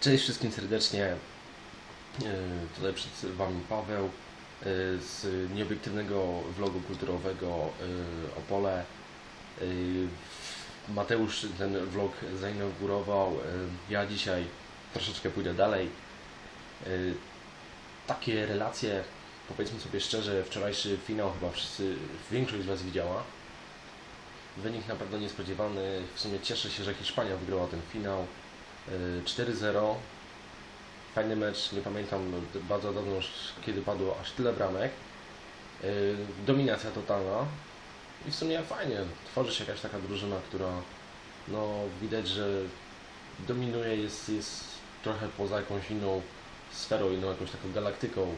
Cześć wszystkim serdecznie. Yy, Tutaj przed Wami Paweł yy, z nieobiektywnego vlogu kulturowego yy, Opole. Mateusz ten vlog zainaugurował. Ja dzisiaj troszeczkę pójdę dalej. Takie relacje, powiedzmy sobie szczerze, wczorajszy finał chyba wszyscy, większość z Was widziała. Wynik na pewno niespodziewany. W sumie cieszę się, że Hiszpania wygrała ten finał. Yy, 4-0. Fajny mecz, nie pamiętam bardzo dawno kiedy padło aż tyle bramek. Yy, Dominacja totalna. I w sumie fajnie, tworzy się jakaś taka drużyna, która no widać, że dominuje, jest, jest trochę poza jakąś inną sferą, inną jakąś taką galaktyką.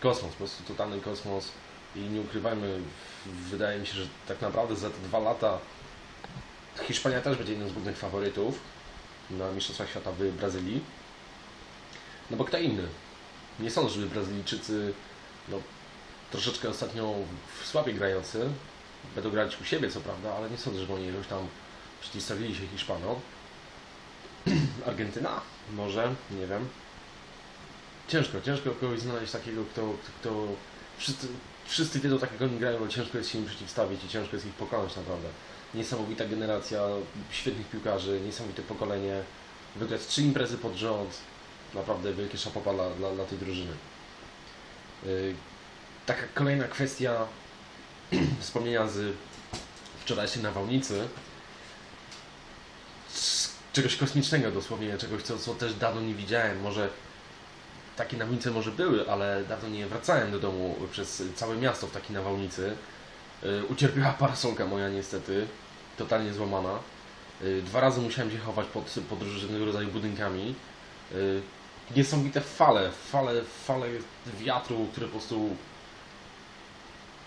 Kosmos, po prostu totalny kosmos. I nie ukrywajmy, wydaje mi się, że tak naprawdę za te dwa lata Hiszpania też będzie jednym z głównych faworytów na Mistrzostwach Świata w Brazylii. No bo kto inny? Nie sądzę, żeby Brazylijczycy, no troszeczkę ostatnio słabiej grający, będą grać u siebie co prawda, ale nie sądzę, żeby oni jakoś tam przeciwstawili się Hiszpanom. Argentyna? Może, nie wiem. Ciężko, ciężko kogoś znaleźć takiego, kto, kto wszyscy, wszyscy wiedzą tak jak oni grają, ale ciężko jest się im przeciwstawić i ciężko jest ich pokonać naprawdę. Niesamowita generacja świetnych piłkarzy, niesamowite pokolenie, wygrać trzy imprezy pod rząd, naprawdę wielkie szapopa dla, dla, dla tej drużyny. Yy, taka kolejna kwestia wspomnienia z wczorajszej nawałnicy. Czegoś kosmicznego dosłownie, czegoś co, co też dawno nie widziałem. Może takie nawałnice może były, ale dawno nie wracałem do domu przez całe miasto w takiej nawałnicy. Yy, ucierpiała parasolka moja niestety, totalnie złamana. Yy, Dwa razy musiałem się chować pod, pod różnego rodzaju budynkami. Yy, Niesamowite fale, fale, fale wiatru, które po prostu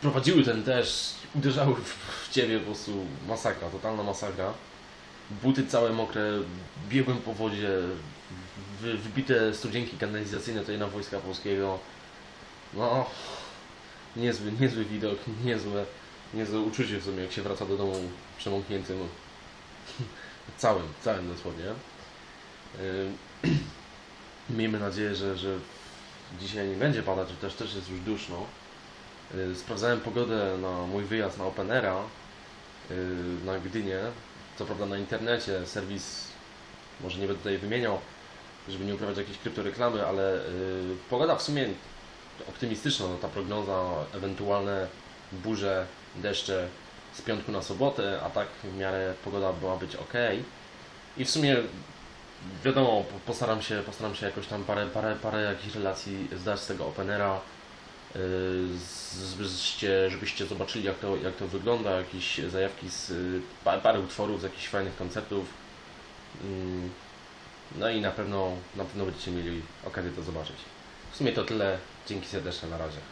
prowadziły ten deszcz, uderzały w ciebie po prostu masakra, totalna masakra. Buty całe mokre, biegłem po wodzie, wy, wybite studzienki kanalizacyjne tutaj na Wojska Polskiego. No, niezły, niezły widok, niezłe, niezłe uczucie w sumie, jak się wraca do domu przemokniętym. całym, całym dosłownie. Yy, Miejmy nadzieję, że, że dzisiaj nie będzie padać, że też, też jest już duszno. Yy, Sprawdzałem pogodę na mój wyjazd na Openera yy, na Gdynię. Co prawda na internecie, serwis, może nie będę tutaj wymieniał, żeby nie uprawiać jakiejś kryptoreklamy, ale yy, pogoda w sumie optymistyczna, no, ta prognoza, ewentualne burze, deszcze z piątku na sobotę, a tak w miarę pogoda była być ok. I w sumie wiadomo, po- postaram się, postaram się jakoś tam parę, parę, parę jakichś relacji zdać z tego Openera, żebyście, żebyście zobaczyli jak to, jak to wygląda, jakieś zajawki z pa- parę utworów, z jakichś fajnych koncertów. Yy, No i na pewno, na pewno będziecie mieli okazję to zobaczyć. W sumie to tyle. Dzięki serdeczne na razie.